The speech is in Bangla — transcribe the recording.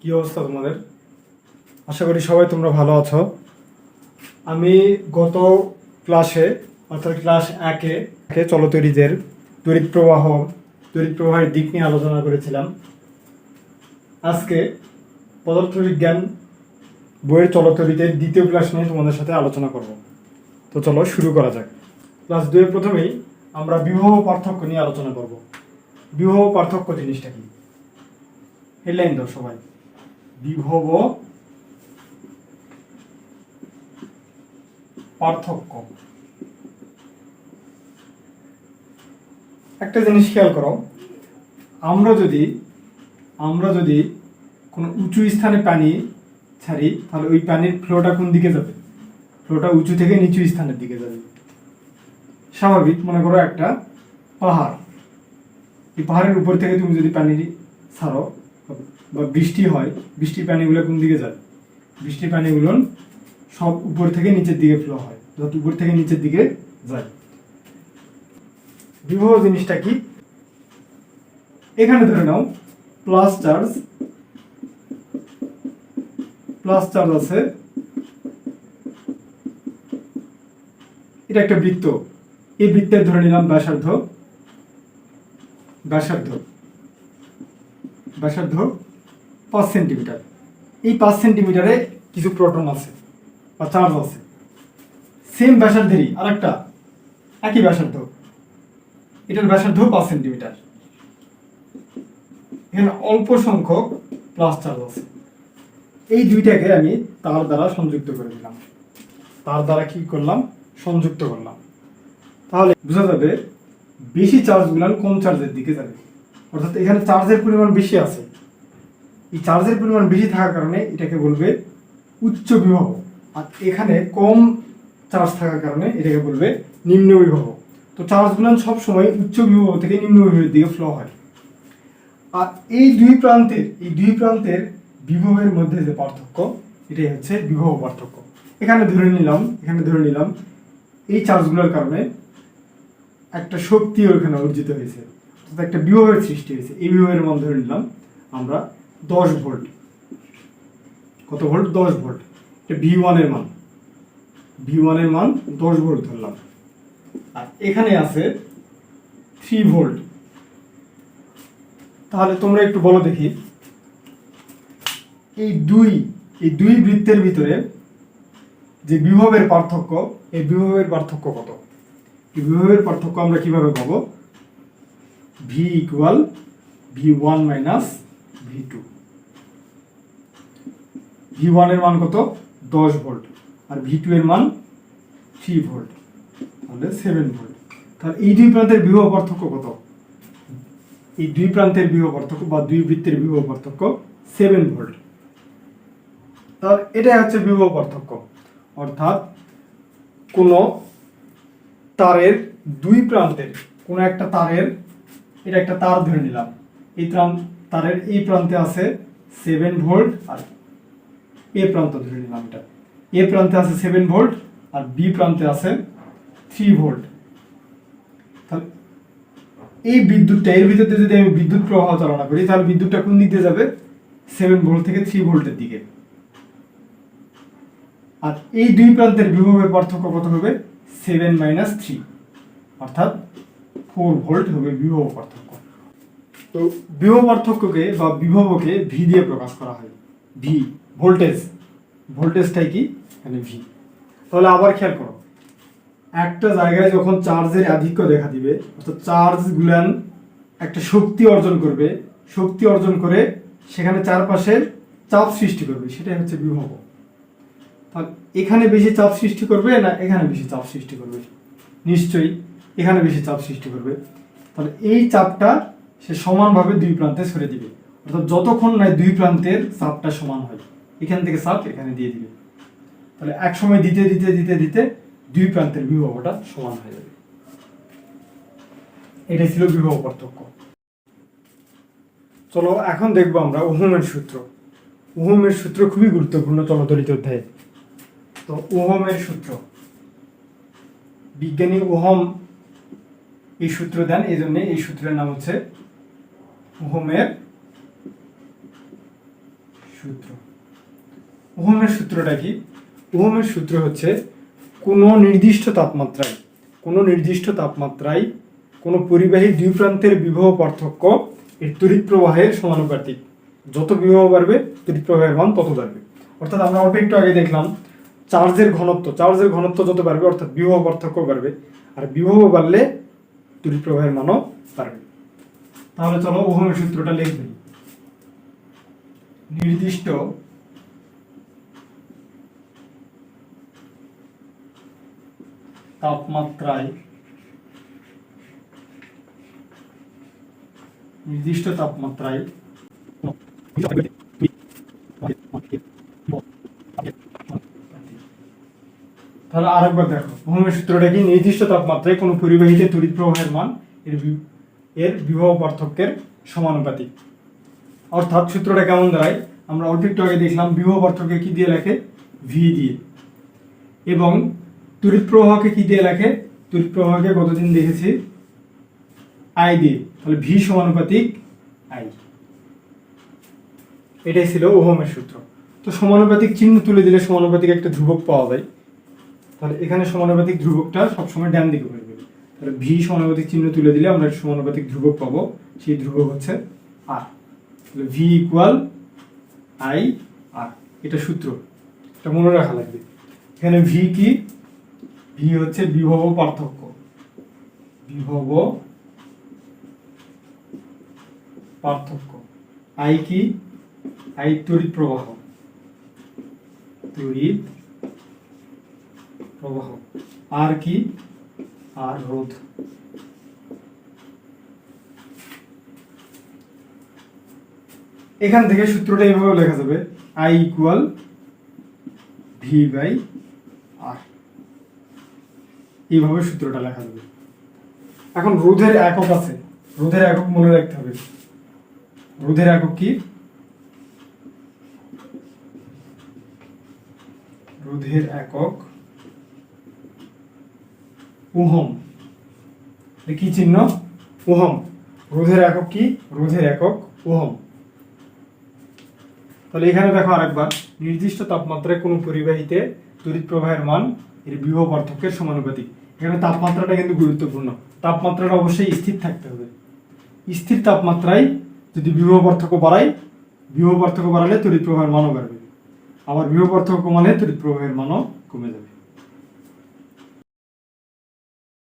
কি অবস্থা তোমাদের? আশা করি সবাই তোমরা ভালো আছো। আমি গত ক্লাসে, অর্থাৎ ক্লাস একে চলতরিদের তড়িৎ প্রবাহ তড়িৎ প্রবাহের দিক নিয়ে আলোচনা করেছিলাম। আজকে পদার্থবিজ্ঞান বইয়ের চলতরিদের দ্বিতীয় ক্লাস নিয়ে তোমাদের সাথে আলোচনা করব। তো চলো শুরু করা যাক। ক্লাস দুয়ে প্রথমেই আমরা বিবাহ পার্থক্য নিয়ে আলোচনা করব। বিবাহ পার্থক্য জিনিসটা কি? হেডলাইন দাও সবাই। বিভব পার্থক্য। একটা জিনিস খেয়াল করো, আমরা যদি আমরা যদি কোনো উঁচু স্থানে পানি ছাড়ি, তাহলে ওই পানির ফ্লোটা কোন দিকে যাবে? ফ্লোটা উঁচু থেকে নিচু স্থানের দিকে যাবে। স্বাভাবিক, মনে করো একটা পাহাড়। এই পাহাড়ের উপর থেকে তুমি যদি পানি ছাড়ো বা বৃষ্টি হয়, বৃষ্টির পানিগুলো কোন দিকে যায়? বৃষ্টির পানিগুলো সব উপর থেকে নিচের দিকে ফ্লো হয়, যত উপর থেকে নিচের দিকে যায়। বিবাহ জিনিসটা কি? এখানে ধরে নাও প্লাস চার্জ প্লাস চার্জ আছে। এটা একটা বৃত্ত। এই বৃত্তের ধরে নিলাম ব্যাসার্ধ ব্যাসার্ধ ব্যাসার্ধ পাঁচ সেন্টিমিটার। এই পাঁচ সেন্টিমিটারে কিছু প্রোটন আছে বা চার্জ আছে। সেম ব্যাসার্ধেরই আর একটা একই ব্যাসার্ধ। এটার ব্যাসার্ধ পাঁচ সেন্টিমিটার। এখানে অল্প সংখ্যক প্লাস চার্জ আছে। এই দুইটাকে আমি তার দ্বারা সংযুক্ত করে দিলাম। তার দ্বারা কি করলাম? সংযুক্ত করলাম। তাহলে বোঝা যাবে বেশি চার্জগুলো কম চার্জের দিকে যাবে? অর্থাৎ এখানে চার্জের পরিমাণ বেশি আছে। এই চার্জের পরিমাণ বেশি থাকার কারণে এটাকে বলবে উচ্চ বিভব। আর এখানে কম চার্জ থাকার কারণে এটাকে বলবে নিম্ন বিভব। তো চার্জ চার্জগুলো সবসময় উচ্চ বিভব থেকে নিম্ন বিভবের দিকে ফ্লো হয়। আর এই দুই প্রান্তের, এই দুই প্রান্তের বিভবের মধ্যে যে পার্থক্য, এটাই হচ্ছে বিভব পার্থক্য। এখানে ধরে নিলাম, এখানে ধরে নিলাম, এই চার্জগুলোর কারণে একটা শক্তি ওখানে অর্জিত হয়েছে। অর্থাৎ একটা বিভবের সৃষ্টি হয়েছে। এই বিভবের মান ধরে নিলাম আমরা দশ ভোল্ট। কত ভোল্ট? দশ ভোল্ট। এটা ভি ওয়ানের মান। ভি ওয়ানের মান দশ ভোল্ট ধরলাম। আর এখানে আছে থ্রি ভোল্ট। তাহলে তোমরা একটু বলো দেখি। এই দুই এই দুই বৃত্তের ভিতরে যে বিভবের পার্থক্য, এই বিভবের পার্থক্য কত? এই বিভবের পার্থক্য আমরা কীভাবে পাবো? V equal V one minus V two V ওয়ানের মান কত? দশ ভোল্ট আর ভি টু এর মান থ্রি ভোল্ট তাহলে সেভেন ভোল্ট তাহলে এই দুই প্রান্তের বিভব পার্থক্য কত? এই দুই প্রান্তের বিভব পার্থক্য বা দুই বৃত্তের বিভব পার্থক্য সেভেন ভোল্ট তাহলে এটাই হচ্ছে বিভব পার্থক্য। অর্থাৎ কোনো তারের দুই প্রান্তের, কোনো একটা তারের, এটা একটা তার ধরে নিলাম। এই তারের এই প্রান্তে আছে সেভেন ভোল্ট আর এ প্রান্ত ধরে নিলাম এটা। এ প্রান্তে আছে সেভেন ভোল্ট আর বি প্রান্তে আছে থ্রি ভোল্ট এই বিদ্যুৎটা, এর ভিতরে যদি আমি বিদ্যুৎ প্রবাহ চালনা করি, তাহলে বিদ্যুৎটা কোন দিক যাবে? সেভেন ভোল্ট থেকে থ্রি ভোল্টের দিকে। আর এই দুই প্রান্তের বিভবের পার্থক্য কত হবে? সেভেন মাইনাস থ্রি অর্থাৎ ফোর ভোল্ট হবে বিভব পার্থক্য। তো বিভব পার্থক্যকে বা বিভবকে ভি দিয়ে প্রকাশ করা হয়। ভি ভোল্টেজ ভোল্টেজটাই কি? এখানে ভি তাহলে আবার খেয়াল করো। একটা জায়গায় যখন চার্জের আধিক্য দেখা দিবে, অর্থাৎ চার্জ গুলান একটা শক্তি অর্জন করবে, শক্তি অর্জন করে সেখানে চারপাশের চাপ সৃষ্টি করবে, সেটাই হচ্ছে বিভব। তাহলে এখানে বেশি চাপ সৃষ্টি করবে না এখানে বেশি চাপ সৃষ্টি করবে? নিশ্চয়ই এখানে বেশি চাপ সৃষ্টি করবে। তাহলে এই চাপটা সে সমানভাবে দুই প্রান্তে সরে দিবে। অর্থাৎ যতক্ষণ না দুই প্রান্তের চাপটা সমান হয়, এখান থেকে চাপ এখানে দিয়ে দিবে। তাহলে এক সময় দিতে দিতে দিতে দিতে দুই প্রান্তের বিভবটা সমান হয়ে যাবে। এটাই ছিল বিভব পার্থক্য। চলো, এখন দেখব আমরা ওহমের সূত্র। ওহমের সূত্র খুবই গুরুত্বপূর্ণ চলতরিত অধ্যায়ে। তো ওহমের সূত্র। বিজ্ঞানী ওহম এই সূত্র দেন এই জন্য এই সূত্রের নাম হচ্ছে ওহমের সূত্র। ওহমের সূত্রটা কি? ওহমের সূত্র হচ্ছে কোনো নির্দিষ্ট তাপমাত্রায়, কোনো নির্দিষ্ট তাপমাত্রায় কোনো পরিবাহী দুই প্রান্তের বিবাহ পার্থক্য এর তড়িৎ প্রবাহের সমানুপাতিক। যত বিবাহ বাড়বে তড়িৎ প্রবাহের মান তত বাড়বে। অর্থাৎ আমরা অল্প একটু আগে দেখলাম, চার্জের ঘনত্ব চার্জের ঘনত্ব যত বাড়বে, অর্থাৎ বিবাহ পার্থক্য বাড়বে। আর বিবাহ বাড়লে তড়িৎ প্রবাহের মানও বাড়বে। তাহলে চলো ওহমের সূত্রটা লিখবে। নির্দিষ্ট তাপমাত্রায় নির্দিষ্ট তাপমাত্রায় তাহলে আরেকবার দেখো ওহমের সূত্রটা কি নির্দিষ্ট তাপমাত্রায় কোনো পরিবাহীতে তড়িৎ প্রবাহের মান? এর এর বিভব পার্থক্যের সমানুপাতিক। অর্থাৎ সূত্রটা কেমন দাঁড়ায়? আমরা অল্প একটু আগে দেখলাম বিভব পার্থক্য কি দিয়ে লেখে? ভি দিয়ে। এবং তড়িৎ প্রবাহকে কি দিয়ে লেখে? তড়িৎ প্রবাহকে গতদিন দেখেছি? আই দিয়ে। তাহলে ভি সমানুপাতিক আই এটাই ছিল ওহমের সূত্র। তো সমানুপাতিক চিহ্ন তুলে দিলে সমানুপাতিক একটা ধ্রুবক পাওয়া যায়। তাহলে এখানে সমানুপাতিক ধ্রুবকটা সবসময় ডান দিকে হয়ে তাহলে ভি সমানুপাতিক চিহ্ন তুলে দিলে আমরা সমানুপাতিক ধ্রুবক পাবো। সেই ধ্রুবক হচ্ছে আর। তাহলে ভি ইকুয়াল আই আর এটা সূত্র। এটা মনে রাখা লাগবে। এখানে ভি কি? ভি হচ্ছে বিভব পার্থক্য। বিভব পার্থক্য। আই কি? আই তড়িৎ প্রবাহ। তড়িৎ প্রবাহ। আর কি? আর রোধ এখান থেকে সূত্রটা এইভাবে লেখা যাবে I equal V by R এইভাবে সূত্রটা লেখা যাবে। এখন রোধের একক আছে, রোধের একক মনে রাখতে হবে। রোধের একক কি? রোধের একক ওহম কি চিহ্ন? ওহম রোধের একক কি? রোধের একক ওহম তাহলে এখানে দেখো আরেকবার, নির্দিষ্ট তাপমাত্রায় কোনো পরিবাহীতে তড়িৎ প্রবাহের মান এর বিভব পার্থক্যের সমানুপাতিক। এখানে তাপমাত্রাটা কিন্তু গুরুত্বপূর্ণ। তাপমাত্রাটা অবশ্যই স্থির থাকতে হবে। স্থির তাপমাত্রায় যদি বিভব পার্থক্য বাড়াই বিভব পার্থক্য বাড়ালে তড়িৎ প্রবাহের মানও বাড়বে। আবার বিভব পার্থক্য মানে তড়িৎ প্রবাহের মানও কমে যাবে।